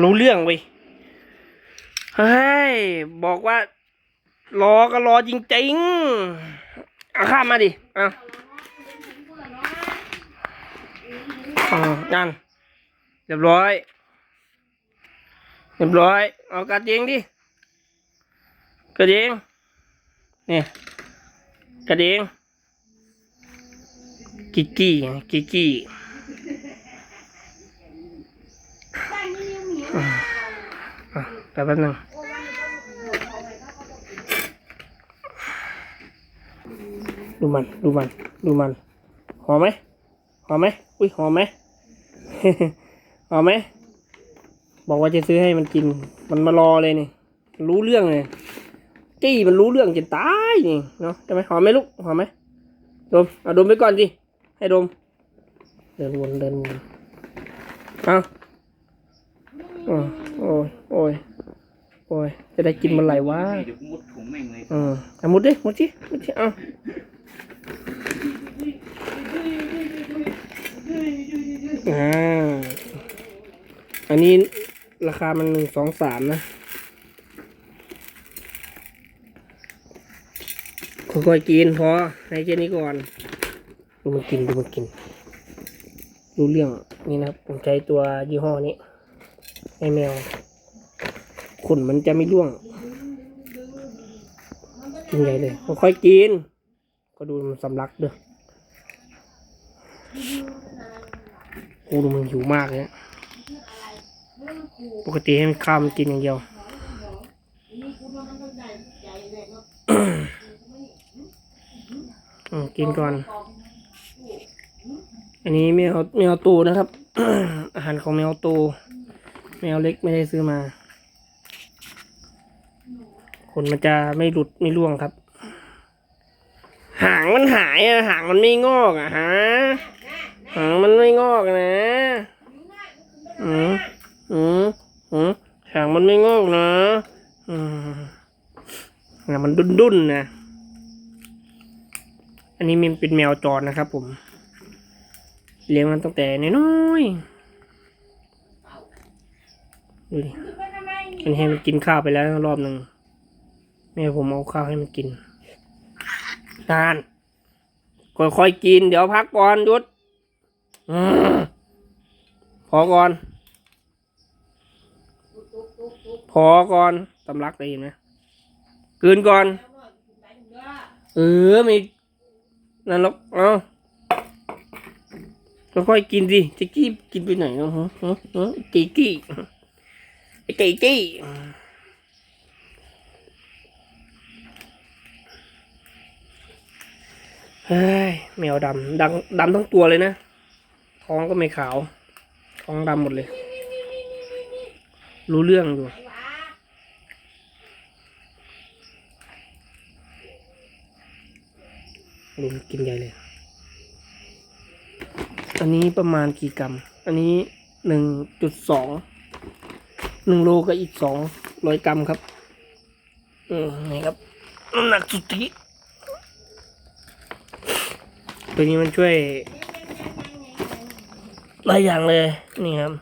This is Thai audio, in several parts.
รู้เรื่องเว้ยเฮ้ย บอกว่า รอก็รอจริงๆเอาข้ามมาดิเอาเอานั่นเรียบร้อย เรียบร้อย เอากระเจงดิกระเจงนี่กระเจงกิกกี้กิกกี้ อ่แป๊บนึงดูมัน ดูมัน ดูมัน หอมไหม หอมไหม อุ้ย หอมไหม หอมไหม บอกว่าจะซื้อให้มันกิน มันมารอเลยนี่ รู้เรื่องเลยจี้มันรู้เรื่องจะตายนี่เนาะใช่ไหมหอมไหมลูก หอมไหม ดม เอาดมไปก่อนสิ ให้ดม เดินวนเดินวนเอา อ๋อโอ้ยโอ้ยโอ้ยจะได้กินเมันไหร่วะเดี๋ยวกูมุดถุงแม่งเลยอืมเอามุดดิมุดสิมุดสิเอาอ่าอันนี้ราคามันหนึ่งสองสามนะค่อยๆกินพอให้แค่นี้ก่อนดูมันกินดูมันกิน รู้เรื่องนี่นะครับผมใช้ตัวยี่ห้อนี้ ไอแมวขนมันจะไม่ร่วง กินใหญ่เลยค่อยๆกิน ก็ดูมันสำลักเด้อโอ้ดูมันหิวมากเลยปกติให้มันข้าวมันกินอย่างเดียวกินก่อน อันนี้แมวแมวตูนะครับ อาหารของแมวตู แมวเล็กไม่ได้ซื้อมา ขนมันจะไม่หลุดไม่ร่วงครับ หางมันหายอะหางมันไม่งอกอะฮะหางมันไม่งอกนะอืมอืมอืมหางมันไม่งอกนะอืมเนี่ยมันดุนดุนนะ อันนี้มันเป็นแมวจรนะครับผม เลี้ยงมันตั้งแต่น้อยๆ ดูดิอันให้มันกินข้าวไปแล้วรอบหนึ่งแม่ผมเอาข้าวให้มันกินนานค่อยๆกิน เดี๋ยวพักก่อนหยุดพอก่อน พอก่อนตำลักได้ยินไหมกืนก่อน เออม่นั่นหรอกเอาค่อยๆกินสิจะกี้กินไปไหนเนาะฮะฮะจีกี้ ไอ้จีกี้เฮ้ยแมวดำดำดำทั้งตัวเลยนะท้องก็ไม่ขาวท้องดำหมดเลย รู้เรื่องอยู่ลุมกินใหญ่เลย อันนี้ประมาณกี่กรัม อันนี้หนึ่งจุดสอง หนึ่งโลกับอีกสองร้อยกรัมครับ อืมนี่ครับน้ำหนักสุทธิตัวนี้มันช่วยหลายอย่างเลย นี่ครับ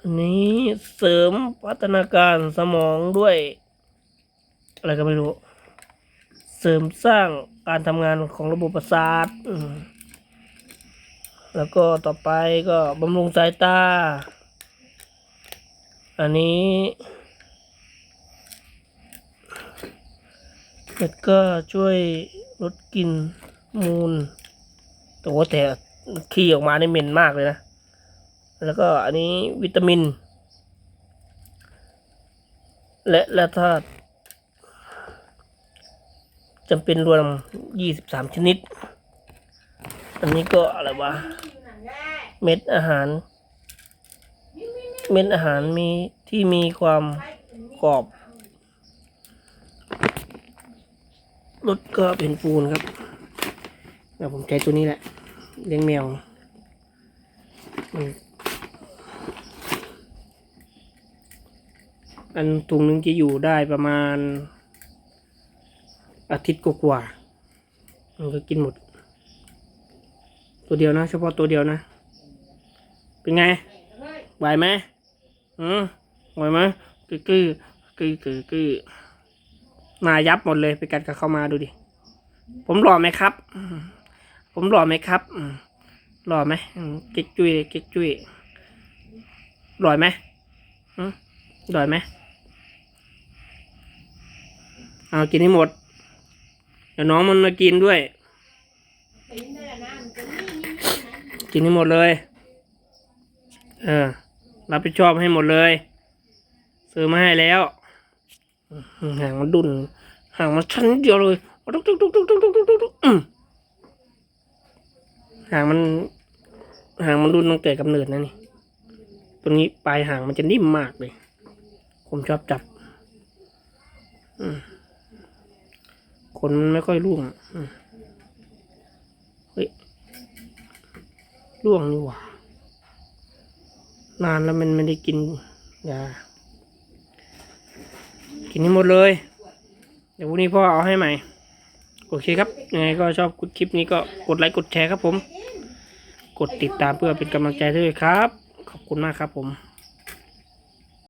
อันนี้เสริมพัฒนาการสมองด้วย อะไรก็ไม่รู้ เสริมสร้างการทำงานของระบบประสาทอืม แล้วก็ต่อไปก็บำรุงสายตา อันนี้ แล้วก็ช่วยลดกลิ่นมูลแต่ว่าแต่ขี้ออกมาในเหม็นมากเลยนะ แล้วก็อันนี้วิตามิน และและธาตุจำเป็นรวมยี่สิบสามชนิด อันนี้ก็อะไรวะ เม็ดอาหาร เม็ดอาหารมีที่มีความกรอบรสก็เป็นปูนครับเดี๋ยวผมใช้ตัวนี้แหละ เลี้ยงแมวอันถุงนึงจะอยู่ได้ประมาณ อาทิตย์กว่ามันก็กินหมด ตัวเดียวนะ เฉพาะตัวเดียวนะ เป็นไง ไหวไหมอืมไหวไหมกึกกึกกึกกึกกึกหนายับหมดเลยไปกัดกับเข้ามาดูดิ ผมหล่อไหมครับ ผมหล่อไหมครับ หล่อไหมเก๊กจุยเก๊กจุยหล่อไหมอืมหล่อไหมเอากินให้หมด เดี๋ยวน้องมันมากินด้วย กินให้หมดเลย เออ รับผิดชอบให้หมดเลย ซื้อมาให้แล้วห่างมันดุนห่างมันชั้นเดียวเลยตุ๊กตุ๊กตุ๊กตุ๊กตุ๊กตุ๊กตุ๊กห่างมันห่างมันดุนตั้งแต่กำเนิดนะนี่ตรงนี้ปลายห่างมันจะนิ่มมากเลย ผมชอบจับขนมันไม่ค่อยร่วงเฮ้ยร่วงนี่หว่า นานแล้วมันไม่ได้กินยากินให้หมดเลย เดี๋ยววันนี้พ่อเอาให้ใหม่ โอเคครับ ยังไงก็ชอบคลิปนี้ก็กดไลค์กดแชร์ครับผม กดติดตามเพื่อเป็นกำลังใจด้วยครับ ขอบคุณมากครับผม